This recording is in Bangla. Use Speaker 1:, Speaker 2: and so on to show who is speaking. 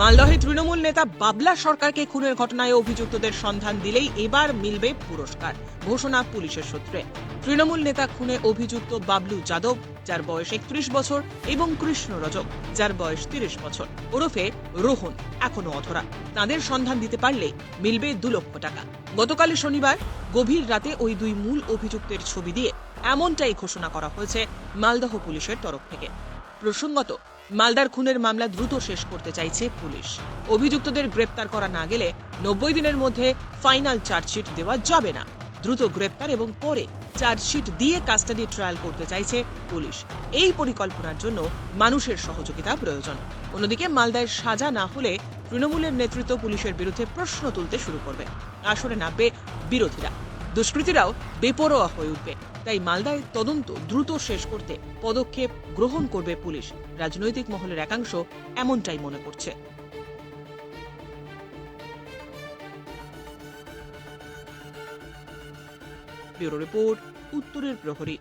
Speaker 1: মালদহে তৃণমূল নেতা বাবলা সরকারকে খুনের ঘটনায় অভিযুক্তদের সন্ধান দিলেই এবার মিলবে পুরস্কার, ঘোষণা পুলিশের সূত্রে। তৃণমূল নেতা খুনে অভিযুক্ত বাবলু যাদব, যার বয়স একত্রিশ বছর, এবং কৃষ্ণ রজক, যার বয়স তিরিশ বছর। ওরফে রোহন, এখনও অধরা। তাদের সন্ধান দিতে পারলে মিলবে দু লক্ষ টাকা। গতকাল শনিবার গভীর রাতে ওই দুই মূল অভিযুক্তের ছবি দিয়ে এমনটাই ঘোষণা করা হয়েছে মালদহ পুলিশের তরফ থেকে। প্রসঙ্গত, মালদার খুনের মামলা দ্রুত শেষ করতে চাইছে পুলিশ। অভিযুক্তদের গ্রেপ্তার করা না গেলে নব্বই দিনের মধ্যে ফাইনাল চার্জশিট দেওয়া যাবে না। দ্রুত গ্রেপ্তার এবং পরে চার্জশিট দিয়ে কাস্টাডি ট্রায়াল করতে চাইছে পুলিশ। এই পরিকল্পনার জন্য মানুষের সহযোগিতা প্রয়োজন। অন্যদিকে, মালদায় সাজা না হলে তৃণমূলের নেতৃত্ব পুলিশের বিরুদ্ধে প্রশ্ন তুলতে শুরু করবে। আসরে নামবে বিরোধীরা। দুষ্কৃতীরাও বেপরোয়া হয়ে উঠবে। তাই মালদায় তদন্ত দ্রুত শেষ করতে পদক্ষেপ গ্রহণ করবে পুলিশ। রাজনৈতিক মহলের একাংশ এমনটাই মনে করছে। ব্যুরো রিপোর্ট, উত্তরের প্রহরী।